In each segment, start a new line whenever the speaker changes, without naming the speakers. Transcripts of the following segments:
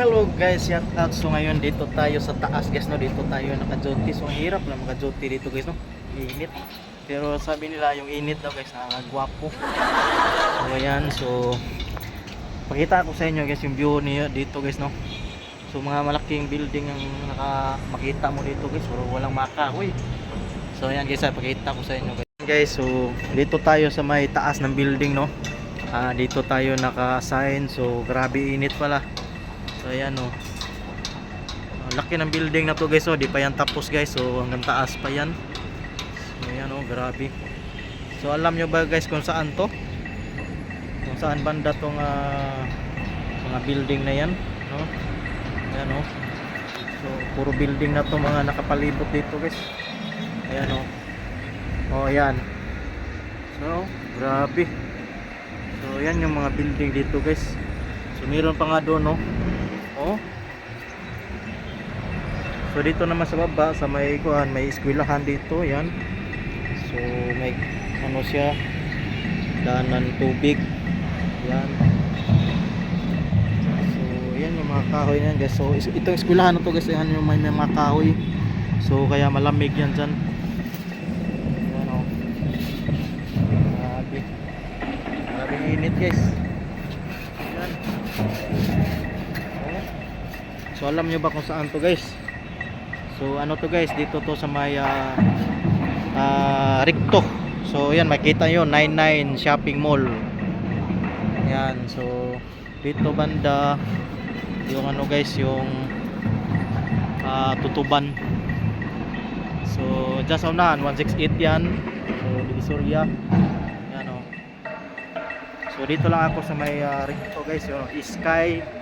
hello guys, shout out. So ngayon dito tayo sa taas guys no, dito tayo naka-duty. So hirap lang maka-duty dito guys no. Init. Pero sabi nila yung init daw guys, nakakagwapo. So ayan, so pakita ko sa inyo guys yung view niyo dito guys no. So mga malaking building ang naka makita mo dito guys, pero walang makahoy. So ayan guys, ah, pakita ko sa inyo guys. Guys, so dito tayo sa may taas ng building no. Ah, dito tayo naka-sign. So grabe init pala. So ayan oh. Ang laki ng building na to guys oh, di pa yan tapos guys. So hanggang taas pa yan. So ayan oh, grabe. So alam nyo ba guys kung saan to? Kung saan banda tong ah, mga building na yan, no? Ayan oh. So puro building na to mga nakapalibot dito guys. Ayan oh. Oh, ayan. So, grabe. So, ayan yung mga building dito guys. So, meron pa nga doon no. Oh. So dito naman sa baba sa may kuan may eskwelahan dito, yan. So may ano siya daanan tubig. Yan. So yan yung mga kahoy niyan guys. So itong eskwelahan to guys, yan yung may, may mga kahoy. So kaya malamig yan dyan. Yan oh. Grabe. Grabe init guys. Yan. Oh. So alam nyo ba kung saan to guys? So ano to guys, dito to sa may ah, ah, Ricto. So yan, makita nyo, 99 Shopping Mall. Yan, so dito banda yung ano guys, yung ah, Tutuban. So just unahan, 168 yan. So Divisoria. Yan o. So dito lang ako sa may ah, Ricto guys, yung Sky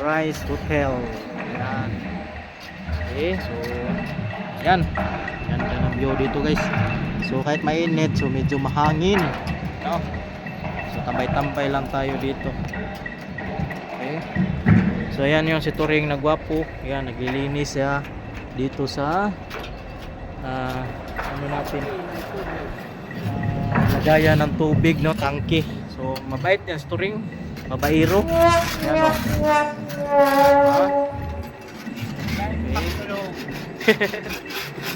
Rise Hotel. Yan. Okay, so yan. Yan yan ang view dito guys. So kahit mainit, so medyo mahangin. No? So tambay-tambay lang tayo dito. Okay. So yan yung si Turing na gwapo. Yan, naglilinis siya dito sa ah, ano natin ah, lagayan ng tubig no tangke so mabait yan si Turing mabairo yan o Ah. Okay.